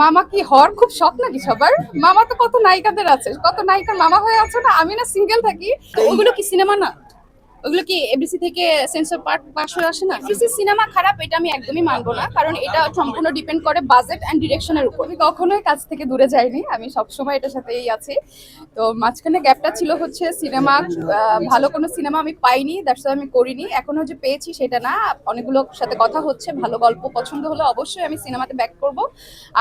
মামা কি হওয়ার খুব শখ নাকি সবার? মামা তো কত নায়িকাদের আছে। কত নায়িকার মামা হয়ে আছে না? আমি না সিঙ্গেল থাকি। ওগুলো কি সিনেমা না? ওগুলো কি এবিসি থেকে সেন্সর পার্ট পাস হয়ে আসে না? এবিসি সিনেমা খারাপ, এটা আমি একদমই মানবো না, কারণ এটা সম্পূর্ণ ডিপেন্ড করে বাজেট অ্যান্ড ডিরেকশনের উপর। আমি কখনোই কাজ থেকে দূরে যাইনি, আমি সবসময় এটার সাথেই আছি। তো মাঝখানে গ্যাপটা ছিল হচ্ছে সিনেমা ভালো কোনো সিনেমা আমি পাইনি দ্যাটস আমি করিনি। এখনও যে পেয়েছি সেটা না অনেকগুলোর সাথে কথা হচ্ছে, ভালো গল্প পছন্দ হলে অবশ্যই আমি সিনেমাতে ব্যাক করব।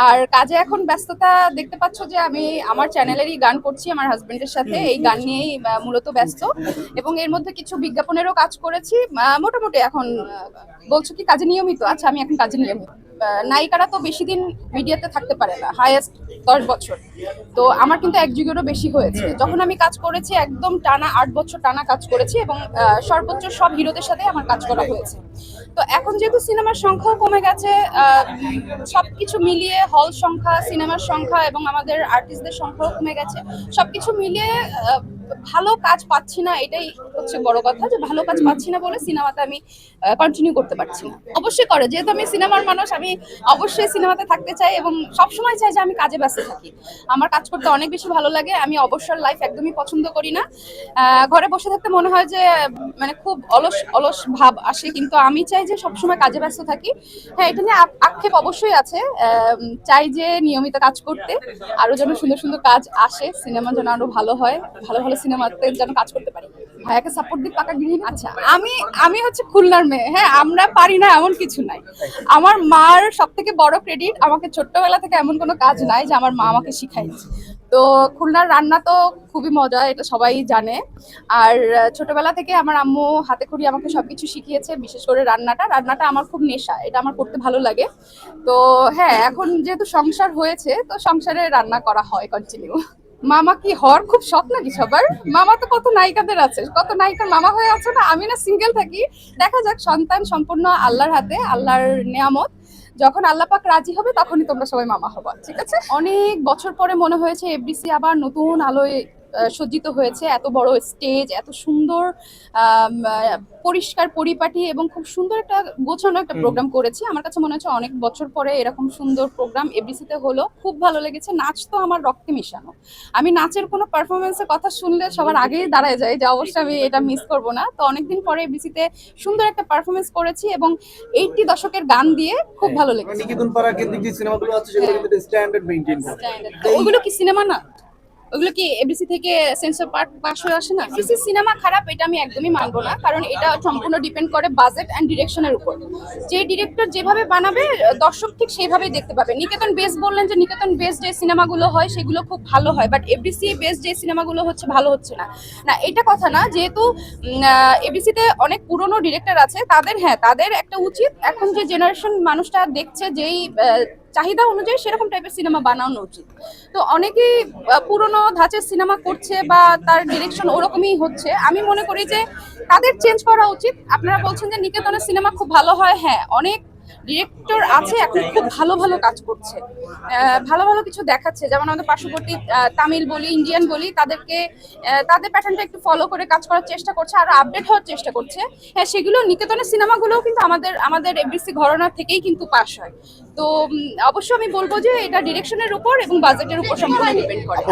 আর কাজে এখন ব্যস্ততা, দেখতে পাচ্ছ যে আমি আমার চ্যানেলেরই গান করছি, আমার হাজবেন্ডের সাথে, এই গান নিয়েই মূলত ব্যস্ত। এবং এর মধ্যে কিছু বিজ্ঞাপনেরও কাজ করেছি। মোটামুটি এখন বলছো কি কাজে নিয়মিত? আচ্ছা আমি এখন কাজে নিয়মিত। নায়িকারা তো বেশি দিন মিডিয়াতে থাকতে পারে না হায়েস্ট দশ বছর। তো আমার কিন্তু এক যুগেরও বেশি হয়েছে। যখন আমি কাজ করেছি একদম টানা আট বছর টানা কাজ করেছি এবং সর্বোচ্চ সব হিরোদের সাথে আমার কাজ করা হয়েছে। তো এখন যেহেতু সিনেমার সংখ্যাও কমে গেছে সব কিছু মিলিয়ে হল সংখ্যা সিনেমার সংখ্যা এবং আমাদের আর্টিস্টদের সংখ্যাও কমে গেছে সব কিছু মিলিয়ে ভালো কাজ পাচ্ছি না, এটাই হচ্ছে বড় কথা যে ভালো কাজ পাচ্ছি না বলে সিনেমাতে আমি কন্টিনিউ করতে পারছি না। অবশ্যই করে, যেহেতু আমি সিনেমার মানুষ, আমি অবশ্যই সিনেমাতে থাকতে চাই এবং সবসময় চাই যে আমি কাজে ব্যস্ত থাকি। আমার কাজ করতে অনেক বেশি ভালো লাগে, আমি অবসর লাইফ একদমই পছন্দ করি না। ঘরে বসে থাকতে মনে হয় যে মানে খুব অলস অলস ভাব আসে, কিন্তু আমি চাই যে সবসময় কাজে ব্যস্ত থাকি। হ্যাঁ এটা নিয়ে আক্ষেপ অবশ্যই আছে চাই যে নিয়মিত কাজ করতে, আরও যেন সুন্দর সুন্দর কাজ আসে, সিনেমা যেন আরও ভালো হয়, ভালো ভালো সিনেমাতে যেন কাজ করতে পারি। ভাইয়াকে সাপোর্ট দিই পাকা গৃহিণী আচ্ছা আমি আমি হচ্ছে খুলনার মেয়ে। হ্যাঁ আমরা পারি না, এমন কিছু নাই। আমার মার সব থেকে বড় ক্রেডিট আমাকে ছোট্টবেলা থেকে এমন কোনো কাজ নাই যে আমার মা আমাকে শিখাইছে। তো খুলনার রান্না তো খুবই মজা, এটা সবাই জানে। আর ছোটবেলা থেকে আমার আম্মু হাতে খড়ি আমাকে সবকিছু শিখিয়েছে, বিশেষ করে রান্নাটা। রান্নাটা আমার খুব নেশা, এটা আমার করতে ভালো লাগে। তো হ্যাঁ এখন যেহেতু সংসার হয়েছে, তো সংসারে রান্না করা হয় কন্টিনিউ মামা কি হওয়ার খুব শখ নাকি সবার? মামা তো কত নায়িকাদের আছে। কত নায়িকার মামা হয়ে আছে না? আমি না সিঙ্গেল থাকি। দেখা যাক, সন্তান সম্পূর্ণ আল্লাহর হাতে, আল্লাহর নিয়ামত। যখন আল্লাহ পাক রাজি হবে, তখনই তোমরা সবাই মামা হবা, ঠিক আছে? অনেক বছর পরে মনে হয়েছে, এফডিসি আবার নতুন আলোয় সজ্জিত হয়েছে এত বড় স্টেজ এত সুন্দর পরিষ্কার পরিপাটি এবং খুব সুন্দর একটা গোছানো একটা প্রোগ্রাম করেছি। আমার কাছে মনে হচ্ছে অনেক বছর পরে এরকম সুন্দর প্রোগ্রাম এফডিসিতে হলো। খুব ভালো লেগেছে। নাচ তো আমার রক্তে মিশানো। আমি নাচের কোনো পারফরমেন্সের কথা শুনলে সবার আগেই দাঁড়ায় যায় যে অবশ্যই আমি এটা মিস করব না। তো অনেকদিন পরে এফডিসিতে সুন্দর একটা পারফরমেন্স করেছি এবং এইটটি দশকের গান দিয়ে খুব ভালো লেগেছে। নিকেতন পাড়া কেন্দ্রিক যে সিনেমাগুলো আছে সেগুলো হ্যাঁ। কিন্তু স্ট্যান্ডার্ড মেইনটেইন করে। ওগুলো কি সিনেমা না? ওগুলো কি এবিসি থেকে সেন্সর পার্ট পাস হয়ে আসে না? এবিসি সিনেমা খারাপ, এটা আমি একদমই মানবো না, কারণ এটা সম্পূর্ণ ডিপেন্ড করে বাজেট অ্যান্ড ডিরেকশনের উপর। যে ডিরেক্টর যেভাবে বানাবে, দর্শক ঠিক সেইভাবেই দেখতে পাবে। নিকেতন বেস বললেন যে নিকেতন বেস যে সিনেমাগুলো হয়, সেগুলো খুব ভালো হয় বাট এবিসি বেস যে সিনেমাগুলো হচ্ছে, ভালো হচ্ছে না। না, এটা কথা না, যেহেতু এবিসিতে অনেক পুরনো ডিরেক্টর আছে, তাদের হ্যাঁ তাদের একটা উচিত, এখন যে জেনারেশন মানুষটা দেখছে, যেই চাহিদা অনুযায়ী সেরকম টাইপের সিনেমা বানানো উচিত। তো অনেকেই পুরনো ধাঁচের সিনেমা করছে বা তার ডিরেকশন ওরকমই হচ্ছে। আমি মনে করি যে তাদের চেঞ্জ করা উচিত। আপনারা বলছেন যে নিকেতনের সিনেমা খুব ভালো হয়। হ্যাঁ অনেক ডিরেক্টর আছে, এখন খুব ভালো ভালো কাজ করছে। ভালো ভালো কিছু দেখাচ্ছে। যেমন আমাদের পার্শ্ববর্তী তামিল বলি, ইন্ডিয়ান বলি, তাদেরকে তাদের প্যাটার্নটা একটু ফলো করে কাজ করার চেষ্টা করছে, আর আপডেট হওয়ার চেষ্টা করছে। হ্যাঁ সেগুলো নিকেতনের সিনেমাগুলোও কিন্তু আমাদের আমাদের এফডিসি ঘরনা থেকেই কিন্তু পাস হয়। তো অবশ্যই আমি বলব যে এটা ডিরেকশনের উপর এবং বাজেটের উপর সম্পূর্ণ ডিপেন্ড করে।